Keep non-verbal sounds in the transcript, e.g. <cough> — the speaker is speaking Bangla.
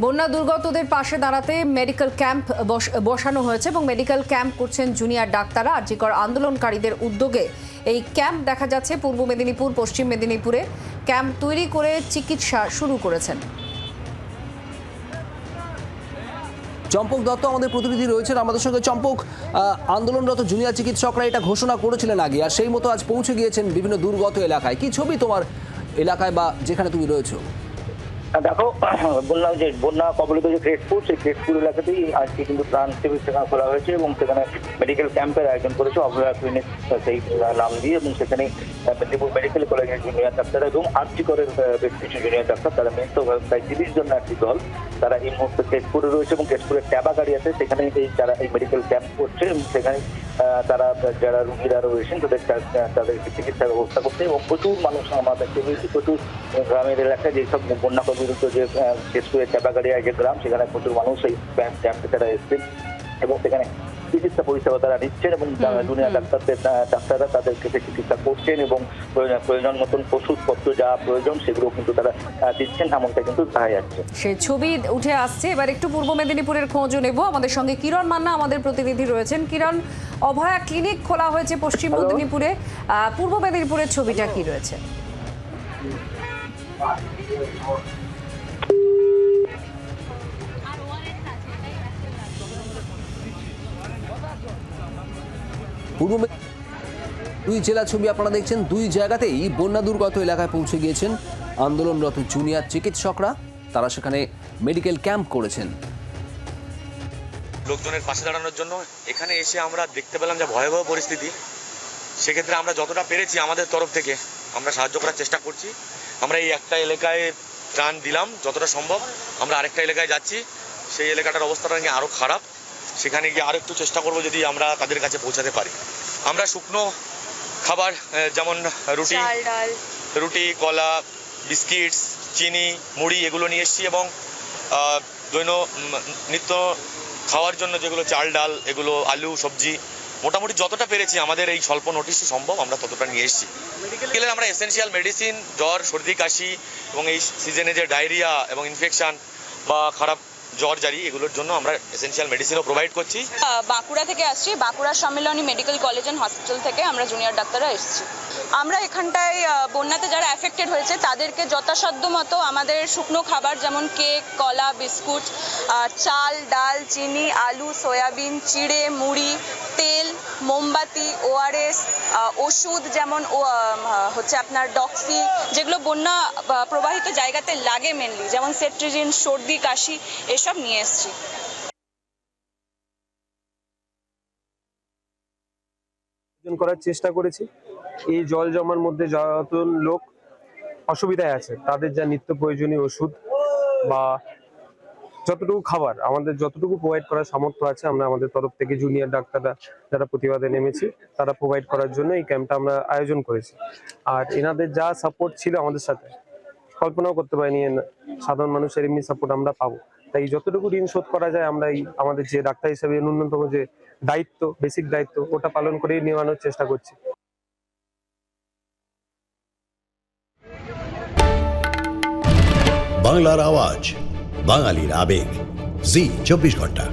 বন্যা দুর্গতদের পাশে দাঁড়াতে মেডিকেল ক্যাম্প বস- বসানো হয়েছে এবং মেডিকেল ক্যাম্প করছেন জুনিয়র ডাক্তাররা। আরজিকর আন্দোলনকারীদের উদ্যোগে এই ক্যাম্প দেখা যাচ্ছে পূর্ব মেদিনীপুর, পশ্চিম মেদিনীপুরে। ক্যাম্প তৈরি করে চিকিৎসা শুরু করেছেন। চম্পক দত্ত আমাদের প্রতিনিধি রয়েছেন। আমাদের সঙ্গে চম্পক আন্দোলনরত জুনিয়র চিকিৎসকরা এটা ঘোষণা করেছিলেন আগে, আর সেই মতো আজ পৌঁছে গিয়েছেন বিভিন্ন দুর্গত এলাকায়। কি ছবি তোমার এলাকায় বা যেখানে তুমি রয়েছো? দেখো <clears throat> বললাম যে, বন্যা কবলিত যে ক্রেটপুর সেই ক্রেটপুর এলাকাতেই আজকে কিন্তু প্রাণ শিবির সেখানে খোলা হয়েছে এবং সেখানে মেডিকেল ক্যাম্পের আয়োজন করেছে অভয়া ক্লিনিক সেই নাম দিয়ে এবং সেখানে মেদিনীপুর মেডিকেল কলেজের জুনিয়র ডাক্তার এবং আরজি করের বেশ কিছু জুনিয়র ডাক্তার তারা মিলিত হয়ে প্রায় তিরিশ জন একটি দল, তারা এই মুহূর্তে কেশপুরে রয়েছে এবং কেশপুরের ট্যাবা গাড়ি আছে। সেখানে এই, যারা এই মেডিকেল ক্যাম্প করছে এবং সেখানে তারা যারা রুগীরা রয়েছেন তাদের তাদেরকে চিকিৎসার ব্যবস্থা করতে এবং প্রচুর মানুষ আমাদের দেখতে প্রচুর গ্রামের এলাকায় যেসব বন্যা কবলিত যে বিশেষ করে চাপাগাড়িয়া যে গ্রাম সেখানে প্রচুর মানুষ এই ক্যাম্পে তারা এসছেন এবং সেখানে চিকিৎসা পরিষেবা তারা নিচ্ছেন এবং জুনিয়র ডাক্তারদের ডাক্তাররা তাদের ক্ষেত্রে চিকিৎসা করছেন এবং প্রয়োজন- মতন ওষুধপত্র যা প্রয়োজন সেগুলো কিন্তু তারা দিচ্ছেন এমনটা কিন্তু দেখা যাচ্ছে। সে ছবি উঠে আসছে। এবার একটু পূর্ব মেদিনীপুরের খোঁজও নেব। আমাদের সঙ্গে কিরণ মান্না আমাদের প্রতিনিধি রয়েছেন। কিরণ অভয়া ক্লিনিক খোলা হয়েছে পশ্চিম মেদিনীপুরে। আহ, পূর্ব মেদিনীপুরের ছবিটা কি রয়েছে? পূর্ব দুই জেলা ছবি আপনারা দেখছেন। দুই জায়গাতেই বন্যা দুর্গত এলাকায় পৌঁছে গিয়েছেন আন্দোলনরত জুনিয়র চিকিৎসকরা। তারা সেখানে মেডিকেল ক্যাম্প করেছেন। লোকজনের পাশে দাঁড়ানোর জন্য এখানে এসে আমরা দেখতে পেলাম যে ভয়াবহ পরিস্থিতি। সেক্ষেত্রে আমরা যতটা পেরেছি আমাদের তরফ থেকে আমরা সাহায্য করার চেষ্টা করছি। আমরা এই একটা এলাকায় ত্রাণ দিলাম যতটা সম্ভব। আমরা আরেকটা এলাকায় যাচ্ছি। সেই এলাকাটার অবস্থাটা নাকি আরও খারাপ। সেখানে গিয়ে আরও একটু চেষ্টা করব যদি আমরা তাদের কাছে পৌঁছাতে পারি। আমরা শুকনো খাবার যেমন রুটি রুটি কলা বিস্কিটস চিনি মুড়ি এগুলো নিয়ে এসেছি এবং দৈন নিত্য খাওয়ার জন্য যেগুলো চাল ডাল এগুলো আলু সবজি মোটামুটি যতটা পেরেছি আমাদের এই স্বল্প নোটিশে সম্ভব আমরা ততটা নিয়ে এসেছি। গেলে আমরা এসেনশিয়াল মেডিসিন জ্বর সর্দি কাশি এবং এই সিজনে যে ডায়রিয়া এবং ইনফেকশান বা খারাপ জ্বর, জারি, এগুলোর জন্য আমরা এসেনশিয়াল মেডিসিনও প্রোভাইড করছি। বাঁকুড়া থেকে আসছি। Bankura Sammilani medical college and hospital থেকে আমরা জুনিয়র ডাক্তাররা এসেছি। আমরা এখানটায় বন্যাতে যারা অ্যাফেক্টেড হয়েছে, তাদেরকে যথাসাধ্য মতো আমাদের শুকনো খাবার যেমন কেক কলা, বিস্কুট চাল, ডাল, চিনি, আলু, সয়াবিন, চিড়ে, মুড়ি, তেল, মোমবাতি ওআরএস ওষুধ যেমন হচ্ছে আপনার ডক্সি যেগুলো বন্যা প্রবাহিত জায়গাতে লাগে মেনলি যেমন সেট্রিজিন সর্দি, কাশি, এসব নিয়ে এসেছি। করার চেষ্টা করেছি। এই জল জমার মধ্যে যত লোক অসুবিধায় আছে, তাদের যা নিত্য প্রয়োজনীয় ওষুধ বা যতটুকু খাবার, আমাদের যতটুকু প্রোভাইড করার সামর্থ্য আছে, আমরা আমাদের তরফ থেকে জুনিয়র ডাক্তাররা যারা প্রতিবাদে নেমেছি, তারা প্রোভাইড করার জন্য এই ক্যাম্পটা আমরা আয়োজন করেছি। আর এনাদের যা সাপোর্ট ছিল আমাদের সাথে কল্পনাও করতে পারিনি সাধারণ মানুষের এমনি সাপোর্ট আমরা পাবো। তাই যতটুকু ঋণ শোধ করা যায়, আমরা এই আমাদের যে ডাক্তার হিসেবে ন্যূনতম যে দায়িত্ব বেসিক দায়িত্ব, ওটা পালন করেই নেওয়ানোর চেষ্টা করছি। বাংলার আওয়াজ, বাঙালির আবেগ। জি, চব্বিশ ঘণ্টা।